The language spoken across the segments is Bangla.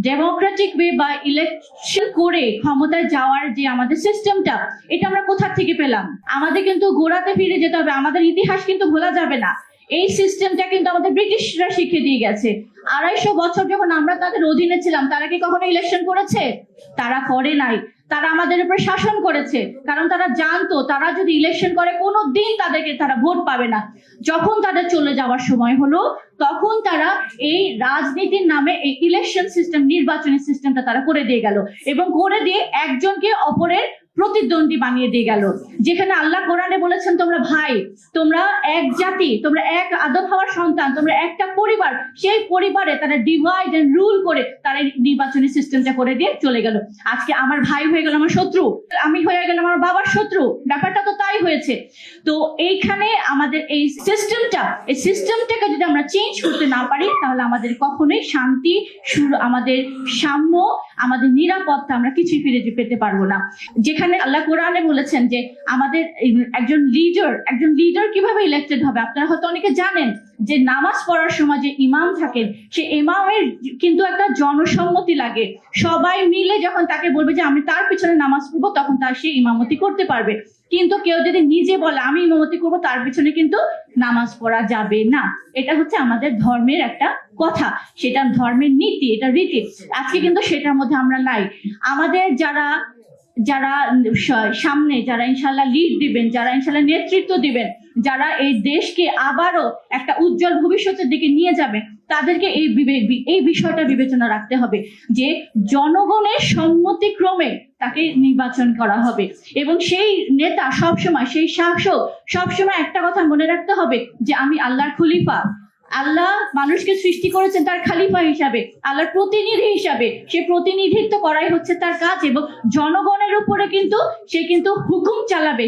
ডেমোক্রেটিক ওয়ে বা ইলেকশন করে ক্ষমতায় যাওয়ার যে আমাদের সিস্টেমটা এটা আমরা কোথা থেকে পেলাম? আমাদের কিন্তু গোড়াতে ফিরে যেতে হবে, আমাদের ইতিহাস কিন্তু ভোলা যাবে না। এই সিস্টেমটা কিন্তু আমাদের ব্রিটিশরা শিখে দিয়ে গেছে। আড়াইশো বছর যখন আমরা তাদের অধীনে ছিলাম, তারা কি কখনো ইলেকশন করেছে? তারা করে নাই। তারা আমাদের উপরে শাসন করেছে। কারণ তারা জানতো, তারা যদি ইলেকশন করে কোনো দিন তাদেরকে তারা ভোট পাবে না। যখন তাদের চলে যাওয়ার সময় হলো, তখন তারা এই রাজনীতির নামে এই ইলেকশন সিস্টেম নির্বাচনী সিস্টেমটা তারা করে দিয়ে গেল। এবং করে দিয়ে একজনকে অপরের প্রতিদ্বন্দ্বী বানিয়ে দিয়ে গেল। যেখানে আল্লাহ কোরআনে বলেছেন, তোমরা ভাই, তোমরা এক জাতি, তোমরা এক আদম হওয়ার সন্তান, তোমরা একটা পরিবার। সেই পরিবারে তারা ডিভাইড এন্ড রুল করে তারা নির্বাচনী সিস্টেমটা করে দিয়ে চলে গেল। আজকে আমার ভাই হয়ে গেল আমার শত্রু, আমি হয়ে গেলাম আমার বাবার শত্রু, ব্যাপারটা তো তাই হয়েছে। তো এইখানে আমাদের এই সিস্টেমটা এই সিস্টেমটাকে যদি আমরা চেঞ্জ করতে না পারি, তাহলে আমাদের কখনোই শান্তি আমাদের সাম্য, আমাদের নিরাপত্তা আমরা কিছুই ফিরে পেতে পারব না। যেখানে আল্লাহ কোরআনে বলেছেন যে আমাদের একজন লিডার একজন লিডার কীভাবে ইলেক্টেড হবে? আপনারা হয়তো অনেকে জানেন যে নামাজ পড়ার সময় যে ইমাম থাকেন সে ইমামের কিন্তু একটা জনসম্মতি লাগে। সবাই মিলে যখন তাকে বলবে যে আমি তার পিছনে নামাজ পড়ব, তখন তার সে ইমামতি করতে পারবে। কিন্তু কেউ যদি নিজে বলে, আমি ইমামতি করব, তার পিছনে কিন্তু নামাজ পড়া যাবে না। এটা হচ্ছে আমাদের ধর্মের একটা কথা। সেটা ধর্মের নীতি, এটা রীতি। আজকে কিন্তু সেটার মধ্যে আমরা নাই। আমাদের যারা যারা সামনে যারা ইনশাল্লাহ লিড দিবেন, যারা ইনশাল্লাহ নেতৃত্ব দিবেন, যারা এই দেশকে আবারও একটা উজ্জ্বল ভবিষ্যতের দিকে নিয়ে যাবে, তাদেরকে এই এই বিষয়টা বিবেচনা রাখতে হবে যে জনগণের সম্মতিক্রমে তাকে নির্বাচন করা হবে। এবং সেই নেতা সবসময়, সেই শাসক সবসময় একটা কথা মনে রাখতে হবে যে আমি আল্লাহর খলিফা আল্লাহ মানুষকে সৃষ্টি করেছেন তার খালিফা হিসাবে, আল্লাহর প্রতিনিধি হিসাবে। সে প্রতিনিধিত্ব করাই হচ্ছে তার কাজ এবং জনগণের উপরে কিন্তু সে কিন্তু হুকুম চালাবে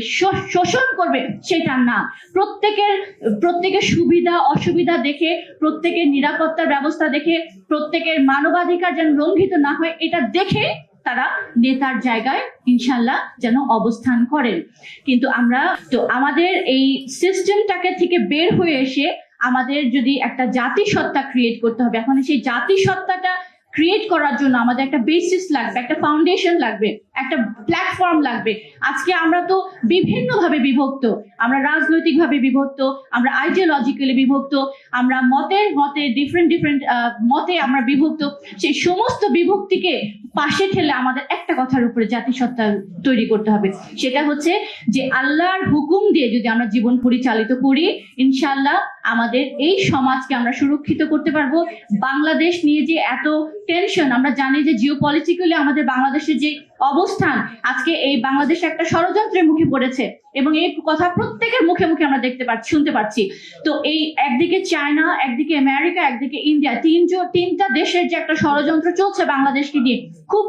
শোষণ করবে, সেটা না। প্রত্যেকের প্রত্যেকের সুবিধা, অসুবিধা দেখে, প্রত্যেকের নিরাপত্তার ব্যবস্থা দেখে, প্রত্যেকের মানবাধিকার যেন লঙ্ঘিত না হয়, এটা দেখে তারা নেতার জায়গায় ইনশাল্লাহ যেন অবস্থান করেন। কিন্তু আমরা, তো আমাদের এই সিস্টেমটাকে থেকে বের হয়ে এসে আমাদের যদি একটা জাতিসত্তা ক্রিয়েট করতে হবে, এখন সেই জাতিসত্তাটা ক্রিয়েট করার জন্য আমাদের একটা বেসিস লাগবে, একটা ফাউন্ডেশন লাগবে। একটা প্ল্যাটফর্ম লাগবে। আজকে আমরা তো বিভিন্নভাবে বিভক্ত। আমরা রাজনৈতিকভাবে বিভক্ত, আমরা আইডিওলজিক্যালি বিভক্ত, আমরা মতের মতে ডিফারেন্ট ডিফারেন্ট মতে আমরা বিভক্ত। সেই সমস্ত বিভক্তিকে পাশে ঠেলে আমাদের একটা কথার উপরে জাতিসত্তা তৈরি করতে হবে। সেটা হচ্ছে যে আল্লাহর হুকুম দিয়ে যদি আমরা জীবন পরিচালিত করি ইনশাল্লাহ আমাদের এই সমাজকে আমরা সুরক্ষিত করতে পারব। বাংলাদেশ নিয়ে যে এত টেনশন আমরা জানি যে জিও পলিটিক্যালি আমাদের বাংলাদেশের যে অবস্থান। আজকে এই বাংলাদেশ একটা ষড়যন্ত্রের মুখে পড়েছে এবং এই কথা প্রত্যেকের মুখে মুখে আমরা দেখতে পাচ্ছি শুনতে পাচ্ছি তো এই একদিকে চায়না, একদিকে আমেরিকা, একদিকে ইন্ডিয়া, তিন তিনটা দেশের যে একটা ষড়যন্ত্র চলছে বাংলাদেশকে নিয়ে, খুব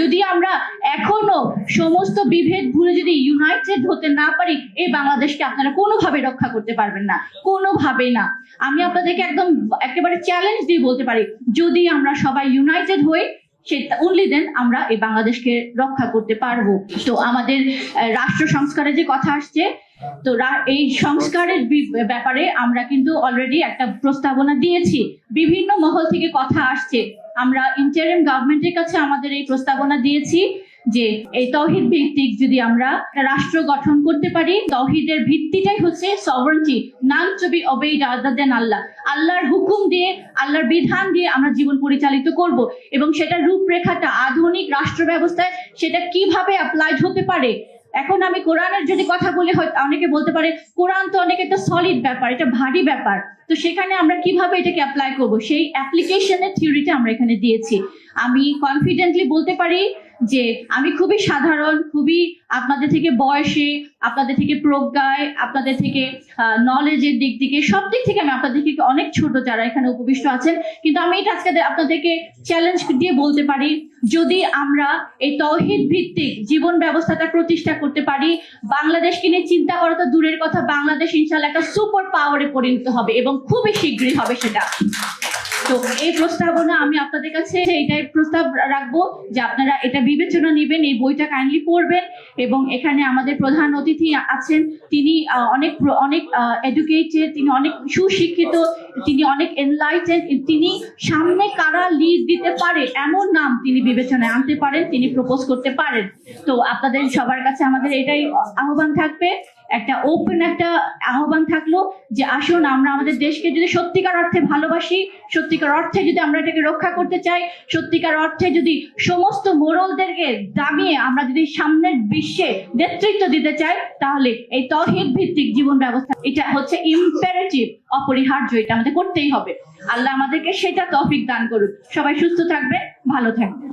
যদি আমরা এখনও সমস্ত বিভেদ ভুলে যদি ইউনাইটেড হতে না পারি, এই বাংলাদেশকে আপনারা কোনোভাবে রক্ষা করতে পারবেন না। কোনোভাবেই না। আমি আপনাদেরকে একদম একেবারে চ্যালেঞ্জ দিয়ে বলতে পারি, যদি আমরা সবাই ইউনাইটেড হই সেটা অনলি দেন আমরা এই বাংলাদেশকে রক্ষা করতে পারব। তো আমাদের রাষ্ট্র সংস্কারের যে কথা আসছে, তো এই সংস্কারের ব্যাপারে আমরা কিন্তু অলরেডি একটা প্রস্তাবনা দিয়েছি। বিভিন্ন মহল থেকে কথা আসছে। আমরা ইন্টারিম গভর্নমেন্টের কাছে আমাদের এই প্রস্তাবনা দিয়েছি। যে এই তহিদ ভিত্তিক যদি আমরা রাষ্ট্র গঠন করতে পারি, তহিদের ভিত্তিটাই হচ্ছে sovereignty none to be obeyed other than Allah. আল্লাহর হুকুম দিয়ে, আল্লাহর বিধান দিয়ে আমরা জীবন পরিচালিত করব এবং সেটা রূপরেখাটা আধুনিক রাষ্ট্র ব্যবস্থায় সেটা কীভাবে অ্যাপ্লাইড হতে পারে? এখন আমি কোরআনের যদি কথা বলি, হয়তো অনেকে বলতে পারে, কোরআন তো অনেক একটা সলিড ব্যাপার, এটা ভারী ব্যাপার। তো সেখানে আমরা কীভাবে এটাকে অ্যাপ্লাই করব? সেই অ্যাপ্লিকেশনের থিওরিটা আমরা এখানে দিয়েছি। আমি কনফিডেন্টলি বলতে পারি যে আমি খুবই সাধারণ, খুবই আপনাদের থেকে বয়সে, আপনাদের থেকে প্রজ্ঞায়, আপনাদের থেকে নলেজের দিক থেকে, সব দিক থেকে আমি আপনাদের থেকে অনেক ছোট যারা এখানে উপবিষ্ট আছেন। কিন্তু আমি এটা আজকে আপনাদেরকে চ্যালেঞ্জ দিয়ে বলতে পারি, যদি আমরা এই তৌহিদ ভিত্তিক জীবন ব্যবস্থাটা প্রতিষ্ঠা করতে পারি, বাংলাদেশকে নিয়ে চিন্তা করা তো দূরের কথা, বাংলাদেশ ইনশাল্লাহ একটা সুপার পাওয়ারে পরিণত হবে এবং খুবই শীঘ্রই হবে সেটা। তো এই প্রস্তাবনা আমি আপনাদের কাছে এটাই প্রস্তাব রাখব যে আপনারা এটা বিবেচনা নেবেন, এই বইটা কাইন্ডলি পড়বেন এবং এখানে আমাদের প্রধান অতিথি আছেন। তিনি অনেক অনেক এডুকেটেড তিনি অনেক সুশিক্ষিত, তিনি অনেক এনলাইটেড তিনি সামনে কারা লিড দিতে পারে এমন নাম তিনি বিবেচনায় আনতে পারেন, তিনি প্রপোজ করতে পারেন। তো আপনাদের সবার কাছে আমাদের এটাই আহ্বান থাকবে। একটা ওপেন একটা আহ্বান থাকল যে আসুন আমরা আমাদের দেশকে যদি সত্যিকার অর্থে ভালোবাসি, সত্যিকার অর্থে যদি আমরা এটাকে রক্ষা করতে চাই, সত্যিকার অর্থে যদি সমস্ত মোরলদেরকে দামিয়ে আমরা যদি সামনের বিশ্বে নেতৃত্ব দিতে চাই, তাহলে এই তহিদ ভিত্তিক জীবন ব্যবস্থা, এটা হচ্ছে ইম্পারেটিভ অপরিহার্য, এটা আমাদের করতেই হবে। আল্লাহ আমাদেরকে সেটা তফিক দান করুক। সবাই সুস্থ থাকবে ভালো থাকবে